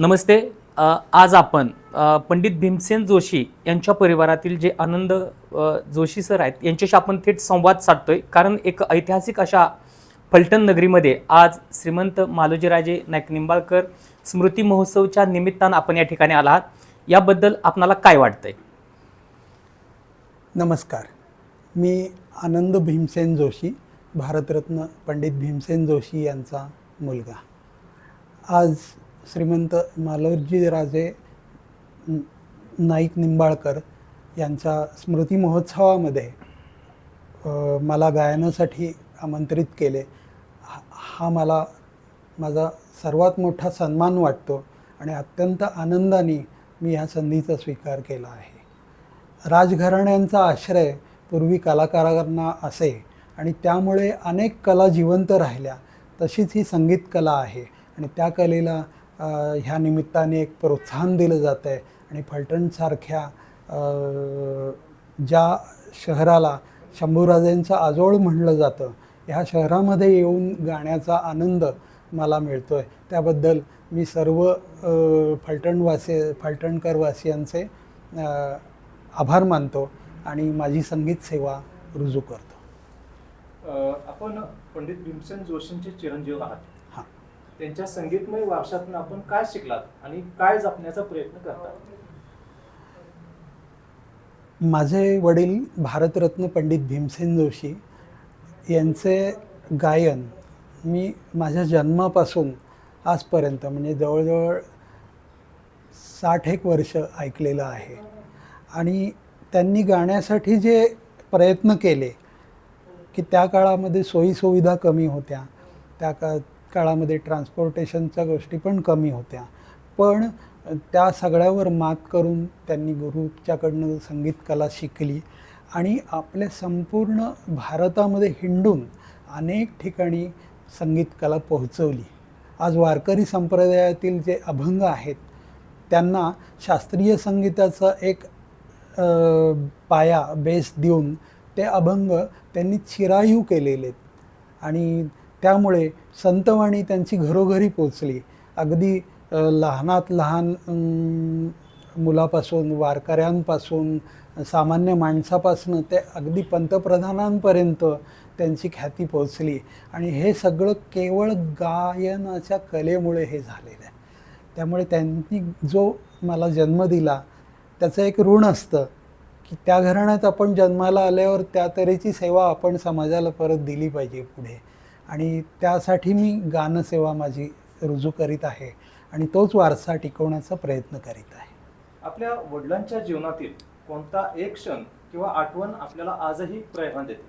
नमस्ते. आज आपण पंडित भीमसेन जोशी यांच्या परिवारातील जे आनंद जोशी सर आहेत यांच्याशी आपण थेट संवाद साधतोय. कारण एक ऐतिहासिक अशा फलटण नगरीमध्ये आज श्रीमंत मालोजीराजे नाईक निंबाळकर स्मृती महोत्सवच्या निमित्तानं आपण या ठिकाणी आला आहात. याबद्दल आपणाला काय वाटतंय? नमस्कार. मी आनंद भीमसेन जोशी भारतरत्न पंडित भीमसेन जोशी यांचा मुलगा. आज श्रीमंत मालोजीराजे राजे नाईक निंबाळकर यांच्या स्मृती महोत्सवामध्ये मला गायनासाठी आमंत्रित केले. हा हा मला माझा सर्वात मोठा सन्मान वाटतो आणि अत्यंत आनंदाने मी ह्या संधीचा स्वीकार केला आहे. राजघराण्यांचा आश्रय पूर्वी कलाकारांना असे आणि त्यामुळे अनेक कला जिवंत राहिल्या. तशीच ही संगीत कला आहे आणि त्या कलेला ह्या निमित्ताने एक प्रोत्साहन दिलं जातं आहे. आणि फलटणसारख्या ज्या शहराला शंभूराजेंचं आजोळ म्हणलं जातं ह्या शहरामध्ये येऊन गाण्याचा आनंद मला मिळतो आहे त्याबद्दल मी सर्व फलटणवासी फलटणकरवासियांचे आभार मानतो आणि माझी संगीत सेवा रुजू करतो. आपण पंडित भीमसेन जोशींचे चिरंजीव आहात. त्यांच्या संगीतमय वारशातून आपण काय शिकलात आणि काय जपण्याचा प्रयत्न करतात? माझे वडील भारतरत्न पंडित भीमसेन जोशी यांचे गायन मी माझ्या जन्मापासून आजपर्यंत म्हणजे जवळजवळ साठ एक वर्ष ऐकलेलं आहे. आणि त्यांनी गाण्यासाठी जे प्रयत्न केले की त्या काळामध्ये सोयीसुविधा कमी होत्या त्या का काळामध्ये ट्रान्सपोर्टेशनच्या गोष्टी पण कमी होत्या. पण त्या सगळ्यावर मात करून त्यांनी गुरुच्याकडनं संगीत कला शिकली आणि आपल्या संपूर्ण भारतामध्ये हिंडून अनेक ठिकाणी संगीत कला पोहोचवली. आज वारकरी संप्रदायातील जे अभंग आहेत त्यांना शास्त्रीय संगीताचा एक पाया बेस देऊन ते अभंग त्यांनी चिरायू केलेले आहेत. आणि त्यामुळे संतवाणी त्यांची घरोघरी पोचली. अगदी लहानात लहान मुलापासून वारकऱ्यांपासून सामान्य माणसापासून ते अगदी पंतप्रधानांपर्यंत त्यांची ख्याती पोचली. आणि हे सगळं केवळ गायनाच्या कलेमुळे हे झालेलं आहे. त्यामुळे त्यांनी जो मला जन्म दिला त्याचं एक ऋण असतं की त्या घराण्यात आपण जन्माला आल्यावर त्या तऱ्हेची सेवा आपण समाजाला परत दिली पाहिजे पुढे. आणि त्यासाठी मी गानसेवा माझी रुजू करीत आहे आणि तोच वारसा टिकवण्याचा प्रयत्न करीत आहे. आपल्या वडिलांच्या जीवनातील कोणता एक क्षण किंवा आठवण आपल्याला आजही प्रेरणा देते?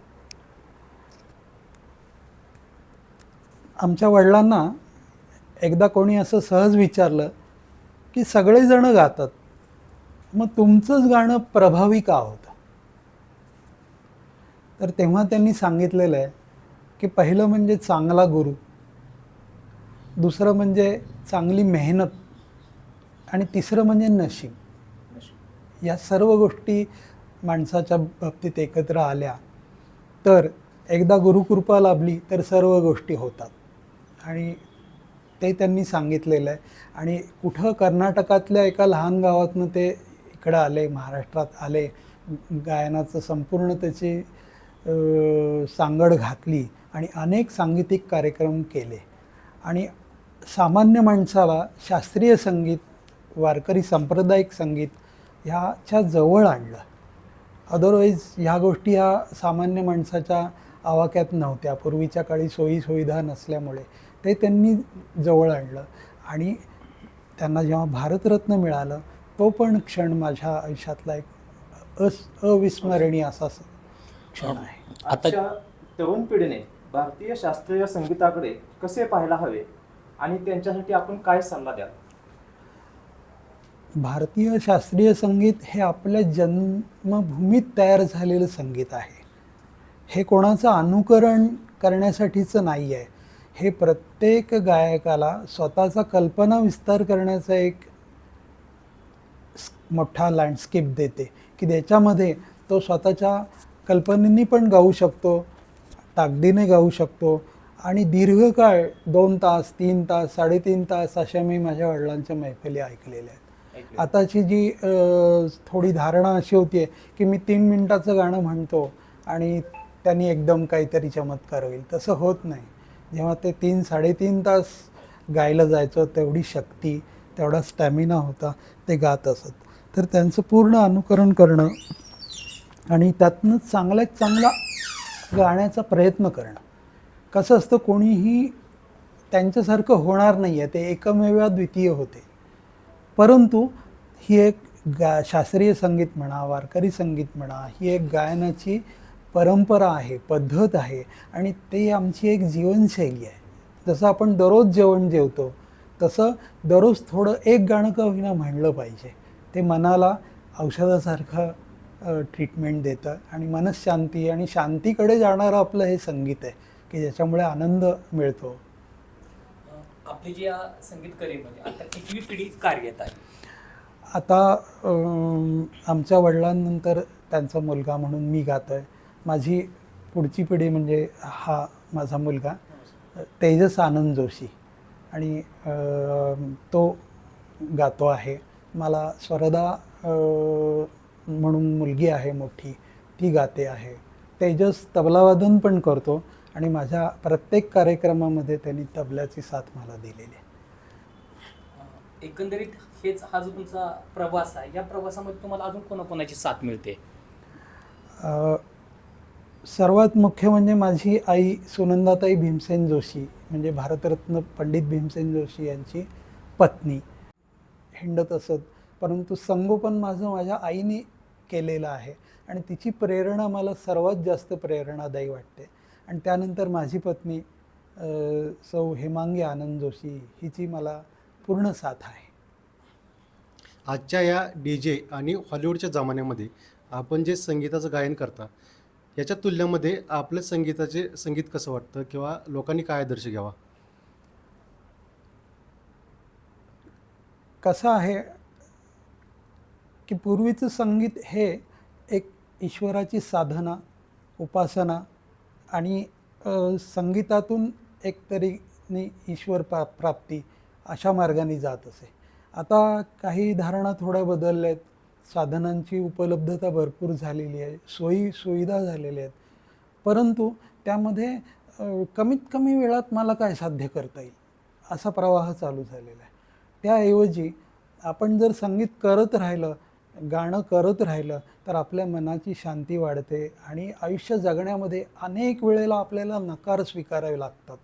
आमच्या वडिलांना एकदा कोणी असं सहज विचारलं की सगळेजणं गातात मग तुमचंच गाणं प्रभावी का होतं? तर तेव्हा त्यांनी सांगितलेलं आहे की पहिलं म्हणजे चांगला गुरु दुसरं म्हणजे चांगली मेहनत आणि तिसरं म्हणजे नशीब. या सर्व गोष्टी माणसाच्या बाबतीत एकत्र आल्या तर एकदा गुरुकृपा लाभली तर सर्व गोष्टी होतात. आणि ते त्यांनी सांगितलेलं आहे. आणि कुठं कर्नाटकातल्या एका लहान गावातनं ते इकडं आले महाराष्ट्रात आले गायनाचं संपूर्ण त्याची सांगड घातली आणि अनेक सांगीतिक कार्यक्रम केले. आणि सामान्य माणसाला शास्त्रीय संगीत वारकरी सांप्रदायिक संगीत ह्याच्या जवळ आणलं. अदरवाईज ह्या गोष्टी ह्या सामान्य माणसाच्या आवाक्यात नव्हत्या. पूर्वीच्या काळी सोयी सुविधा नसल्यामुळे ते त्यांनी जवळ आणलं. आणि त्यांना जेव्हा भारतरत्न मिळालं तो पण क्षण माझ्या आयुष्यातला एक अस अविस्मरणीय असा क्षण आहे. आता आजच्या तरुण पिढीने भारतीय शास्त्रीय संगीताकडे कसे पाहायला हवे आणि त्यांच्यासाठी आपण काय सल्ला द्याल? भारतीय शास्त्रीय संगीत हे आपल्या जन्मभूमीत तयार झालेलं संगीत आहे. हे कोणाचं अनुकरण करण्यासाठीचं नाही आहे. हे प्रत्येक गायकाला स्वतःचा कल्पना विस्तार करण्याचा एक मोठा लँडस्केप देते की त्याच्यामध्ये तो स्वतःच्या कल्पनेनी पण गाऊ शकतो ताकदीने गाऊ शकतो. आणि दीर्घकाळ दोन तास तीन तास साडेतीन तास अशा मी माझ्या वडिलांच्या मैफिली ऐकलेल्या आहेत. आताची जी थोडी धारणा अशी होती की मी तीन मिनटाचं गाणं म्हणतो आणि त्यांनी एकदम काहीतरी चमत्कार होईल. तसं होत नाही. जेव्हा ते तीन साडेतीन तास गायलं जायचं तेवढी शक्ती तेवढा स्टॅमिना होता ते गात असत. तर त्यांचं पूर्ण अनुकरण करणं आणि त्यातनं चांगल्यात चांगला गाण्याचा प्रयत्न करणं. कसं असतं कोणीही त्यांच्यासारखं होणार नाही आहे ते एकमेवा द्वितीय होते. परंतु ही एक गा शास्त्रीय संगीत म्हणा वारकरी संगीत म्हणा ही एक गायनाची परंपरा आहे पद्धत आहे आणि ते आमची एक जीवनशैली आहे. जसं आपण दररोज जेवण जेवतो तसं दररोज थोडं एक गाणं का होईना म्हणलं पाहिजे. ते मनाला औषधासारखं ट्रीटमेंट देतं. आणि मनशांती आणि शांतीकडे जाणारं आपलं हे संगीत आहे की ज्याच्यामुळे आनंद मिळतो. आपली जी संगीत कलेमध्ये आता कितवी पिढी कार्यरत आहे? आता आमच्या वडिलांनंतर त्यांचा मुलगा म्हणून मी गातो आहे माझी पुढची पिढी म्हणजे हा माझा मुलगा तेजस आनंद जोशी. आणि तो गातो आहे. मला स्वरदा म्हणून मुलगी आहे मोठी ती गाते आहे. तेजस तबलावादन पण करतो आणि माझ्या प्रत्येक कार्यक्रमामध्ये त्यांनी तबल्याची साथ मला दिलेली आहे. एकंदरीत हेच हा जो तुमचा प्रवास आहे या प्रवासामध्ये तुम्हाला अजून कोणाकोणाची साथ मिळते? सर्वात मुख्य म्हणजे माझी आई सुनंदाताई भीमसेन जोशी म्हणजे भारतरत्न पंडित भीमसेन जोशी यांची पत्नी. हिंडत असत परंतु संगोपन माझं माझ्या आईने केलेलं आहे. आणि तिची प्रेरणा मला सर्वात जास्त प्रेरणादायी वाटते. आणि त्यानंतर माझी पत्नी सौ हेमांगी आनंद जोशी हिची मला पूर्ण साथ आहे. आजच्या या डी जे आणि हॉलिवूडच्या जमान्यामध्ये आपण जे संगीताचं गायन करता याच्या तुलनेमध्ये आपलं संगीताचे संगीत कसं वाटतं किंवा लोकांनी काय आदर्श घ्यावा? कसं आहे की पूर्वीचं संगीत हे एक ईश्वराची साधना उपासना आणि संगीतातून एक तऱ्हेने ईश्वर प्रा प्राप्ती अशा मार्गाने जात असे. आता काही धारणा थोड्या बदलल्या आहेत साधनांची उपलब्धता भरपूर झालेली आहे. सोयी सुविधा झालेल्या आहेत. परंतु त्यामध्ये कमीत कमी वेळात मला काय साध्य करता येईल? असा प्रवाह चालू झालेला आहे. त्याऐवजी आपण जर संगीत करत राहिलं गाणं करत राहिलं तर आपल्या मनाची शांती वाढते आणि आयुष्य जगण्यामध्ये अनेक वेळेला आपल्याला नकार स्वीकारावे लागतात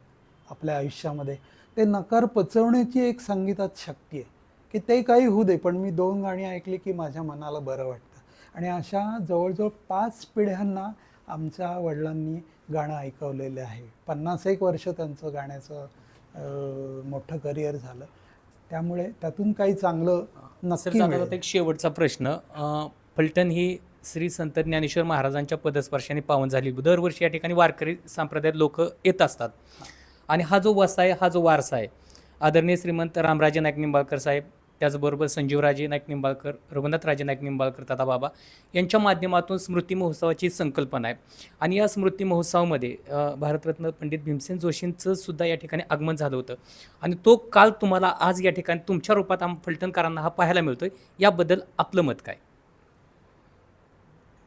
आपल्या आयुष्यामध्ये. ते नकार पचवण्याची एक संगीतात शक्ती आहे की ते काही होऊ दे पण मी दोन गाणी ऐकली की माझ्या मनाला बरं वाटतं. आणि अशा जवळजवळ पाच पिढ्यांना आमच्या वडिलांनी गाणं ऐकवलेलं आहे. पन्नास एक वर्ष त्यांचं गाण्याचं मोठं करिअर झालं. त्यामुळे त्यातून काही चांगलं. जाता एक शेवटचा प्रश्न फलटण ही श्री संत ज्ञानेश्वर महाराजांच्या पदस्पर्शाने पावन झाली. दरवर्षी या ठिकाणी वारकरी संप्रदायात लोक येत असतात. आणि हा जो वसा आहे हा जो वारसा आहे आदरणीय श्रीमंत रामराजे नाईक निंबाळकर साहेब त्याचबरोबर संजीवराजे नाईक निंबाळकर रघुनाथराजे नाईक निंबाळकर दादा बाबा यांच्या माध्यमातून स्मृती महोत्सवाची संकल्पना आहे. आणि या स्मृती महोत्सवामध्ये भारतरत्न पंडित भीमसेन जोशींचं सुद्धा या ठिकाणी आगमन झालं होतं. आणि तो काल तुम्हाला आज या ठिकाणी तुमच्या रूपात आम फलटणकरांना हा पाहायला मिळतोय. याबद्दल आपलं मत काय?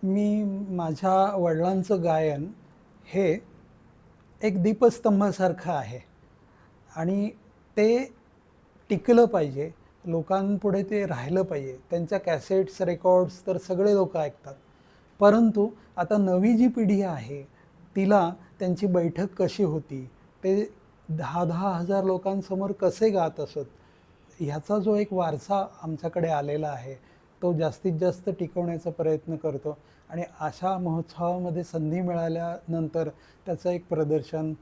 मी माझ्या वडिलांचं गायन हे एक दीपस्तंभासारखं आहे. आणि ते टिकलं पाहिजे. लोकांपुढे ते राहिलं पाहिजे. त्यांच्या कॅसेट्स रेकॉर्ड्स तर सगळे लोक ऐकतात. परंतु आता नवी जी पिढी आहे तिला त्यांची बैठक कशी होती? ते दहा दहा हजार लोकांसमोर कसे गात असत? ह्याचा जो एक वारसा आमच्याकडे आलेला आहे तो जास्तीत जास्त टिकवण्याचा प्रयत्न करतो आणि अशा महोत्सवामध्ये संधी मिळाल्यानंतर त्याचं एक प्रदर्शन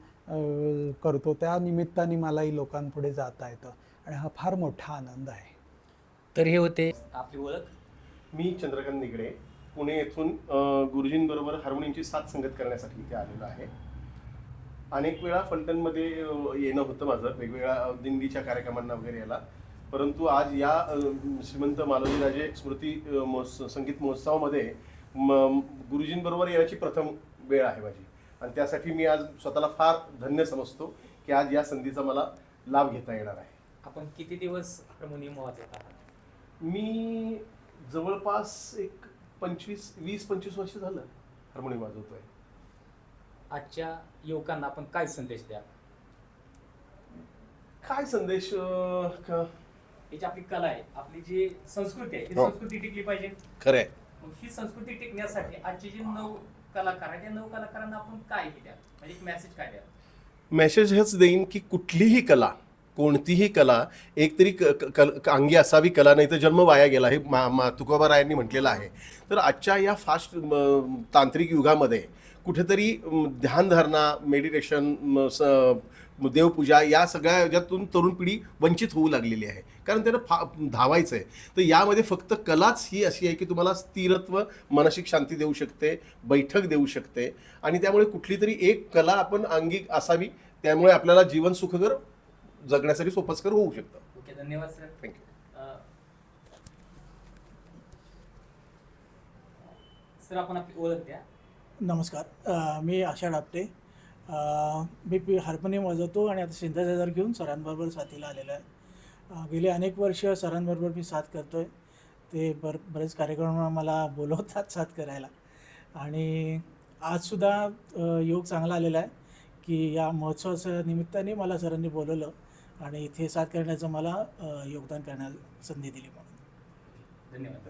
करतो. त्या निमित्ताने मलाही लोकांपुढे जाता येतं. आणि हा फार मोठा आनंद आहे. तर हे होते. आपली ओळख. मी चंद्रकांत निगडे पुणे येथून गुरुजींबरोबर हार्मोनियमची साथ संगत करण्यासाठी इथे आलेलो आहे. अनेक वेळा फलटणमध्ये येणं होतं माझं वेगवेगळ्या दिंडीच्या कार्यक्रमांना वगैरे याला. परंतु आज या श्रीमंत मालोजीराजे स्मृती महोत्सव संगीत महोत्सवामध्ये म गुरुजींबरोबर येण्याची प्रथम वेळ आहे माझी. आणि त्यासाठी मी आज स्वतःला फार धन्य समजतो की आज या संधीचा मला लाभ घेता येणार आहे. आपण किती दिवस हार्मोनियम वाजवत आहात? मी जवळपास एक पंचवीस वीस पंचवीस वर्ष झालं हार्मोनियम वाजवतोय. आजच्या युवकांना आपण काय संदेश द्या काय संदेश अं, क- ही जी आपली कला आहे आपली जी संस्कृती आहे ही हो. संस्कृती टिकली पाहिजे. खरं आहे. मग ही संस्कृती टिकण्यासाठी आजचे जे नऊ कलाकार आहेत त्या नऊ कलाकारांना आपण काय द्या म्हणजे एक मेसेज काय द्या मेसेज हेच देईन की कुठलीही कला कोणतीही कला एकतरी क क- कल अंगी असावी कला नाही तर जन्म वाया गेला हे मा मा तुकोबारायांनी म्हटलेलं आहे. तर आजच्या या फास्ट तांत्रिक युगामध्ये कुठेतरी ध्यानधारणा मेडिटेशन म, स देवपूजा या सगळ्या याच्यातून तरुण पिढी वंचित होऊ लागलेली आहे. कारण त्यांना फा धावायचं आहे तर यामध्ये फक्त कलाच ही अशी आहे की तुम्हाला स्थिरत्व मानसिक शांती देऊ शकते बैठक देऊ शकते. आणि त्यामुळे कुठली तरी एक कला आपण अंगी असावी त्यामुळे आपल्याला जीवन सुखकर जगण्यासाठी सोपस्कर होऊ शकतं. ओके धन्यवाद सर थँक्यू सर आपण आपली ओळख द्या. नमस्कार. अ, मी आशा डापटे. अ, मी पी हार्मोनियम वाजवतो आणि आता सिंथसायझर घेऊन सरांबरोबर साथीला आलेलो आहे. अ, गेली अनेक वर्ष सरांबरोबर मी साथ करतो आहे ते बर बरेच कार्यक्रम मला बोलवतात साथ करायला. आणि आजसुद्धा अ, योग चांगला आलेला आहे की या महोत्सवाच्या निमित्ताने मला सरांनी बोलवलं. आणि इथे साथ करण्याचं मला योगदान करण्यास संधी दिली म्हणून. धन्यवाद.